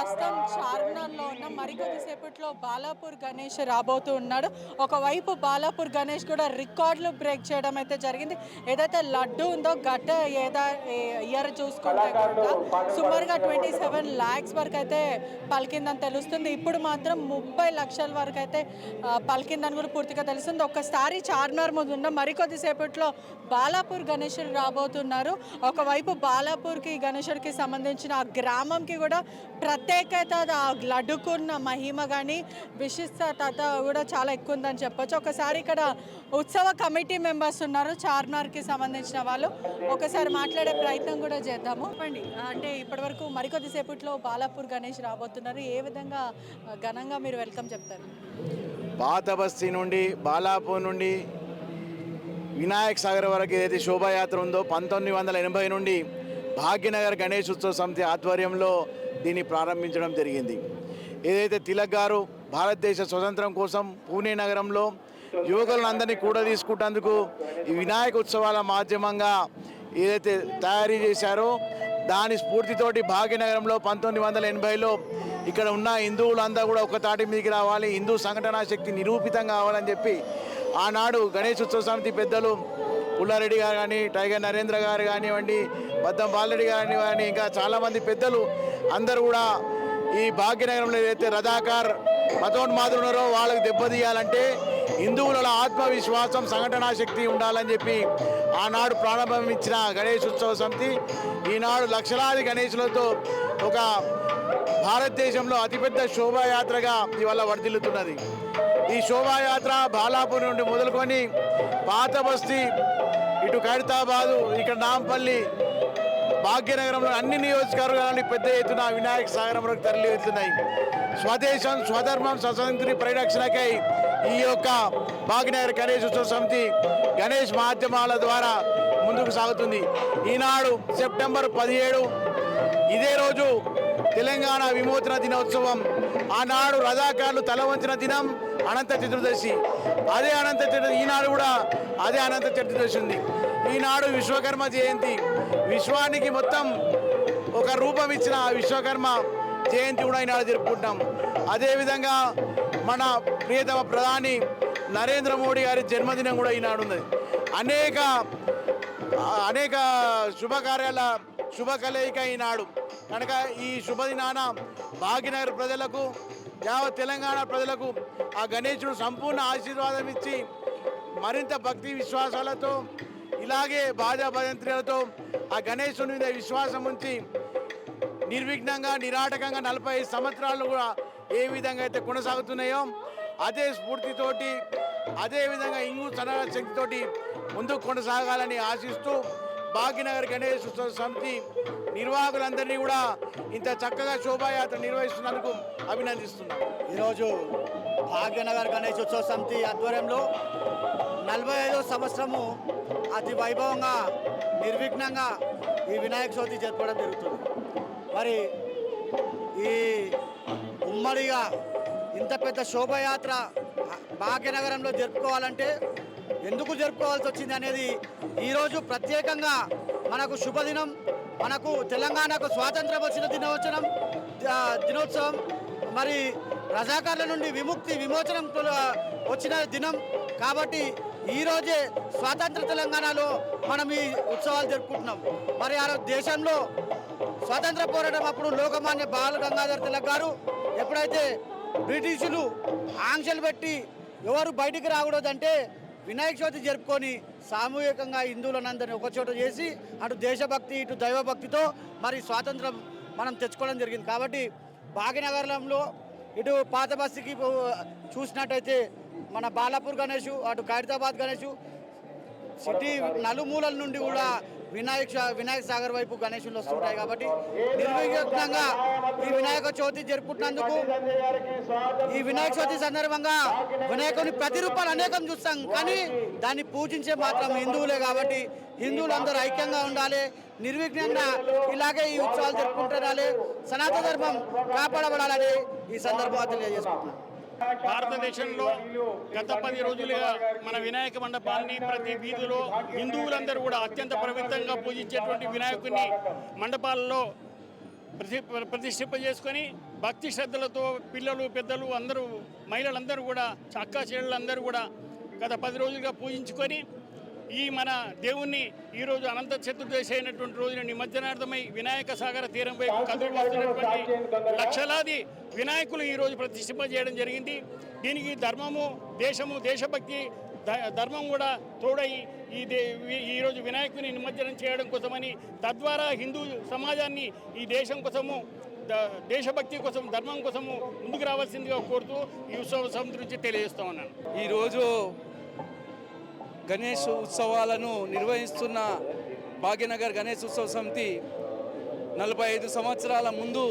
ప్రస్తుతం చార్మినార్లో ఉన్న మరికొద్దిసేపట్లో బాలాపూర్ గణేష్ రాబోతూ ఉన్నాడు. ఒకవైపు బాలాపూర్ గణేష్ కూడా రికార్డులు బ్రేక్ చేయడం అయితే జరిగింది. ఏదైతే లడ్డు ఉందో గడ్డ ఏదా ఇయర్ చూసుకుంటే కనుక సుమారుగా ట్వంటీ సెవెన్ ల్యాక్స్ వరకు అయితే పలికిందని తెలుస్తుంది. ఇప్పుడు మాత్రం ముప్పై లక్షల వరకు అయితే పలికిందని కూడా పూర్తిగా తెలుస్తుంది. ఒక్కసారి చార్మినార్ ముందు ఉన్న మరికొద్దిసేపట్లో బాలాపూర్ గణేశుడు రాబోతున్నారు. ఒకవైపు బాలాపూర్కి గణేశుడికి సంబంధించిన ఆ గ్రామంకి కూడా ప్రత్యేకత లడ్డుకున్న మహిమ కానీ విశిష్టత కూడా చాలా ఎక్కువ ఉందని చెప్పొచ్చు. ఒకసారి ఇక్కడ ఉత్సవ కమిటీ మెంబర్స్ ఉన్నారు చార్మినార్కి సంబంధించిన వాళ్ళు. ఒకసారి మాట్లాడే ప్రయత్నం కూడా చేద్దాము. చెప్పండి అంటే ఇప్పటివరకు మరికొద్దిసేపట్లో బాలాపూర్ గణేష్ రాబోతున్నారు. ఏ విధంగా ఘనంగా మీరు వెల్కమ్ చెప్తారు? పాత బస్తీ నుండి బాలాపూర్ నుండి వినాయక్ సాగర్ వరకు ఏదైతే శోభాయాత్ర ఉందో పంతొమ్మిది వందల ఎనభై నుండి భాగ్యనగర్ గణేష్ ఉత్సవ సమితి ఆధ్వర్యంలో దీన్ని ప్రారంభించడం జరిగింది. ఏదైతే తిలక్ గారు భారతదేశ స్వతంత్రం కోసం పూణే నగరంలో యువకులను అందరినీ కూడా తీసుకుంటేందుకు ఈ వినాయక ఉత్సవాల మాధ్యమంగా ఏదైతే తయారీ చేశారో దాని స్ఫూర్తితోటి భాగ్యనగరంలో పంతొమ్మిది వందల ఎనభైలో ఇక్కడ ఉన్న హిందువులంతా కూడా ఒక తాటి మీదకి రావాలి హిందూ సంఘటనా శక్తి నిరూపితం కావాలని చెప్పి ఆనాడు గణేష్ ఉత్సవ సమితి పెద్దలు పుల్లారెడ్డి గారు కానీ టైగర్ నరేంద్ర గారు కానివ్వండి బద్దం బాలరెడ్డి గారిని కానీ ఇంకా చాలామంది పెద్దలు అందరూ కూడా ఈ భాగ్యనగరంలో ఏదైతే రథాకార్ మతోన్మాదులు ఉన్నారో వాళ్ళకి దెబ్బతీయాలంటే హిందువులలో ఆత్మవిశ్వాసం సంఘటనా శక్తి ఉండాలని చెప్పి ఆనాడు ప్రారంభించిన గణేష్ ఉత్సవ సమితి ఈనాడు లక్షలాది గణేషులతో ఒక భారతదేశంలో అతిపెద్ద శోభాయాత్రగా ఇవాళ వర్ధిల్లుతున్నది. ఈ శోభాయాత్ర బాలాపూర్ నుండి మొదలుకొని పాత బస్తీ ఇటు ఖైరతాబాదు ఇక్కడ నాంపల్లి భాగ్యనగరంలో అన్ని నియోజకవర్గాలని పెద్ద ఎత్తున వినాయక సాగరంలోకి తరలి వెళ్తున్నాయి స్వదేశం స్వధర్మం స్వతంత్రి పరిరక్షణకై ఈ యొక్క భాగ్యనగర్ గణేష్ ఉత్సవ సమితి గణేష్ మాధ్యమాల ద్వారా ముందుకు సాగుతుంది. ఈనాడు సెప్టెంబర్ పదిహేడు ఇదే రోజు తెలంగాణ విమోచన దినోత్సవం. ఆనాడు రథాకారులు తలవంచిన దినం అనంత చతుర్దశి. అదే అనంత చతుర్దశి ఈనాడు కూడా అదే అనంత చతుర్దశి ఉంది. ఈనాడు విశ్వకర్మ జయంతి. విశ్వానికి మొత్తం ఒక రూపం ఇచ్చిన ఆ విశ్వకర్మ జయంతి కూడా ఈనాడు జరుపుకుంటాం. అదేవిధంగా మన ప్రియతమ ప్రధాని నరేంద్ర మోడీ గారి జన్మదినం కూడా ఈనాడు ఉన్నది. అనేక అనేక శుభకార్యాల శుభ కలయిక ఈనాడు. కనుక ఈ శుభదినాన భాగ్యనగర్ ప్రజలకు యావత్ తెలంగాణ ప్రజలకు ఆ గణేశుడు సంపూర్ణ ఆశీర్వాదం ఇచ్చి మరింత భక్తి విశ్వాసాలతో ఇలాగే బాజా భజంత్రులతో ఆ గణేశుని మీద విశ్వాసం ఉంచి నిర్విఘ్నంగా నిరాటకంగా నలభై ఐదు సంవత్సరాలు కూడా ఏ విధంగా అయితే కొనసాగుతున్నాయో అదే స్ఫూర్తితోటి అదే విధంగా ఇంగు సన శక్తితోటి ముందుకు కొనసాగాలని ఆశిస్తూ భాగ్యనగర్ గణేష్ ఉత్సవ సమితి నిర్వాహకులందరినీ కూడా ఇంత చక్కగా శోభాయాత్ర నిర్వహిస్తున్నందుకు అభినందిస్తున్నాం. ఈరోజు భాగ్యనగర్ గణేష్ ఉత్సవ సమితి ఆధ్వర్యంలో నలభై ఐదో సంవత్సరము అతి వైభవంగా నిర్విఘ్నంగా ఈ వినాయక చవితి జరపడం జరుగుతుంది. మరి ఈ ఉమ్మడిగా ఇంత పెద్ద శోభయాత్ర భాగ్యనగరంలో జరుపుకోవాలంటే ఎందుకు జరుపుకోవాల్సి వచ్చింది అనేది ఈరోజు ప్రత్యేకంగా మనకు శుభదినం మనకు తెలంగాణకు స్వాతంత్రం వచ్చిన దినోత్సవం దినోత్సవం మరి రజాకారుల నుండి విముక్తి విమోచనం వచ్చిన దినం కాబట్టి ఈరోజే స్వాతంత్ర తెలంగాణలో మనం ఈ ఉత్సవాలు జరుపుకుంటున్నాం. మరి ఆ దేశంలో స్వాతంత్ర పోరాటం అప్పుడు లోకమాన్య బాల గంగాధర్ తిలక్ గారు ఎప్పుడైతే బ్రిటిషులు ఆంక్షలు పెట్టి ఎవరు బయటికి రాకూడదంటే వినాయక చవితి జరుపుకొని సామూహికంగా హిందువులందరినీ ఒకచోట చేసి అటు దేశభక్తి ఇటు దైవభక్తితో మరి స్వాతంత్రం మనం తెచ్చుకోవడం జరిగింది. కాబట్టి భాగ్యనగరంలో ఇటు పాత బస్సుకి చూసినట్టయితే మన బాలాపూర్ గణేష్ అటు ఖైరతాబాద్ గణేష్ సిటీ నలుమూలల నుండి కూడా వినాయక వినాయక సాగర్ వైపు గణేషులు వస్తుంటాయి కాబట్టి నిర్విఘ్నంగా ఈ వినాయక చవితి జరుపుకుంటున్నందుకు ఈ వినాయక చవితి సందర్భంగా వినాయకుని ప్రతిరూపాలు అనేకం చూస్తాం కానీ దాన్ని పూజించే మాత్రం హిందువులే కాబట్టి హిందువులందరూ ఐక్యంగా ఉండాలి నిర్విఘ్నంగా ఇలాగే ఈ ఉత్సవాలు జరుపుకుంటారాలి సనాతన ధర్మం కాపాడబడాలని ఈ సందర్భంగా తెలియజేసుకుంటున్నాను భారతదేశంలో గత పది రోజులుగా మన వినాయక మండపాన్ని ప్రతి వీధిలో హిందువులందరూ కూడా అత్యంత ప్రవిత్తంగా పూజించేటువంటి వినాయకుడిని మండపాలలో ప్రతి ప్రతిష్ఠింప చేసుకొని భక్తి శ్రద్ధలతో పిల్లలు పెద్దలు అందరూ మహిళలందరూ కూడా చక్కా చెల్లెళ్ళందరూ కూడా గత పది రోజులుగా పూజించుకొని ఈ మన దేవుణ్ణి ఈరోజు అనంత చతుర్దశి అయినటువంటి రోజున నిమజ్జనార్థమై వినాయక సాగర తీరం వైపు కదులు వస్తున్నటువంటి లక్షలాది వినాయకులు ఈరోజు ప్రతిష్ఠింప చేయడం జరిగింది. దీనికి ధర్మము దేశము దేశభక్తి ధర్మం కూడా తోడై ఈ దే ఈ- ఈరోజు వినాయకుని నిమజ్జనం చేయడం కోసమని తద్వారా హిందూ సమాజాన్ని ఈ దేశం కోసము ద- దేశభక్తి కోసం ధర్మం కోసము ముందుకు రావాల్సిందిగా కోరుతూ ఈ ఉత్సవ నుంచి తెలియజేస్తా ఉన్నాను. ఈరోజు గణేష్ ఉత్సవాలను నిర్వహిస్తున్న భాగ్యనగర్ గణేష్ ఉత్సవ సమితి నలభై ఐదు సంవత్సరాల ముందు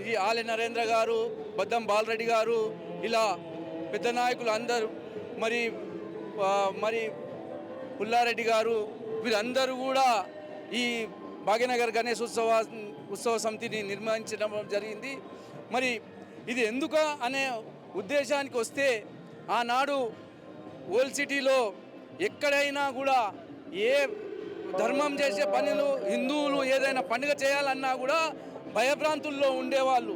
ఇది ఆలె నరేంద్ర గారు బద్దం బాలరెడ్డి గారు ఇలా పెద్ద నాయకులు అందరూ మరి మరి పుల్లారెడ్డి గారు వీళ్ళందరూ కూడా ఈ భాగ్యనగర్ గణేష్ ఉత్సవ ఉత్సవ సమితిని నిర్మించడం జరిగింది. మరి ఇది ఎందుకు అనే ఉద్దేశానికి వస్తే ఆనాడు ఓల్డ్ సిటీలో ఎక్కడైనా కూడా ఏ ధర్మం చేసే పనులు హిందువులు ఏదైనా పండుగ చేయాలన్నా కూడా భయభ్రాంతుల్లో ఉండేవాళ్ళు.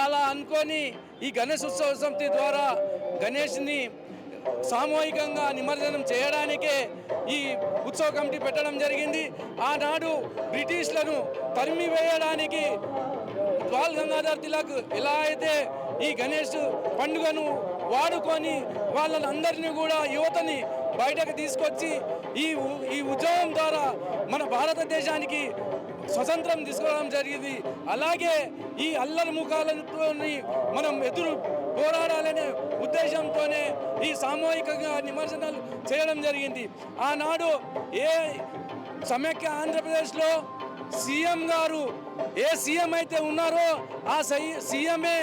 అలా అనుకొని ఈ గణేష్ ఉత్సవ సమితి ద్వారా గణేష్ని సామూహికంగా నిమజ్జనం చేయడానికే ఈ ఉత్సవ కమిటీ పెట్టడం జరిగింది. ఆనాడు బ్రిటిష్లను తరిమివేయడానికి బాల్ గంగాధర్ తిలక్ ఎలా అయితే ఈ గణేష్ పండుగను వాడుకొని వాళ్ళని అందరినీ కూడా యువతని బయటకు తీసుకొచ్చి ఈ ఉ- ఈ ఉద్యమం ద్వారా మన భారతదేశానికి స్వతంత్రం తీసుకోవడం జరిగింది. అలాగే ఈ అల్లరి ముఖాలతో మనం ఎదురు పోరాడాలనే ఉద్దేశంతోనే ఈ సామూహికంగా నిమజ్జనాలు చేయడం జరిగింది. ఆనాడు ఏ సమైక్య ఆంధ్రప్రదేశ్లో సీఎం గారు ఏ సీఎం అయితే ఉన్నారో ఆ సై- సీఎంఏ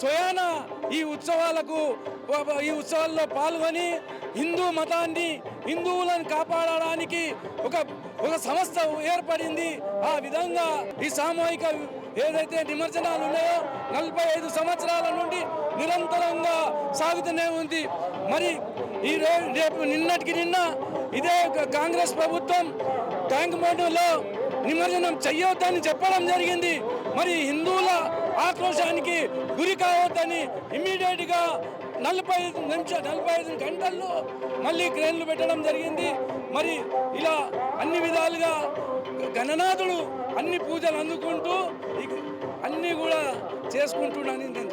స్వయాన ఈ ఉత్సవాలకు ఈ ఉత్సవాల్లో పాల్గొని హిందూ మతాన్ని హిందువులను కాపాడడానికి ఒక ఒక సంస్థ ఏర్పడింది. ఆ విధంగా ఈ సామూహిక ఏదైతే నిమజ్జనాలు ఉన్నాయో నలభై ఐదు సంవత్సరాల నుండి నిరంతరంగా సాగుతూనే ఉంది. మరి ఈ రోజు రేపు నిన్నటికి నిన్న ఇదే ఒక కాంగ్రెస్ ప్రభుత్వం ట్యాంక్ బండ్లో నిమజ్జనం చెయ్యొద్దని చెప్పడం జరిగింది. మరి హిందువుల ఆక్రోశానికి గురి కావద్దని ఇమ్మీడియట్గా నలభై ఐదు నిమిష నలభై ఐదు గంటల్లో మళ్ళీ క్రేన్లు పెట్టడం జరిగింది. మరి ఇలా అన్ని విధాలుగా గణనాథుడు అన్ని పూజలు అందుకుంటూ అన్నీ కూడా చేసుకుంటున్నాను నేను.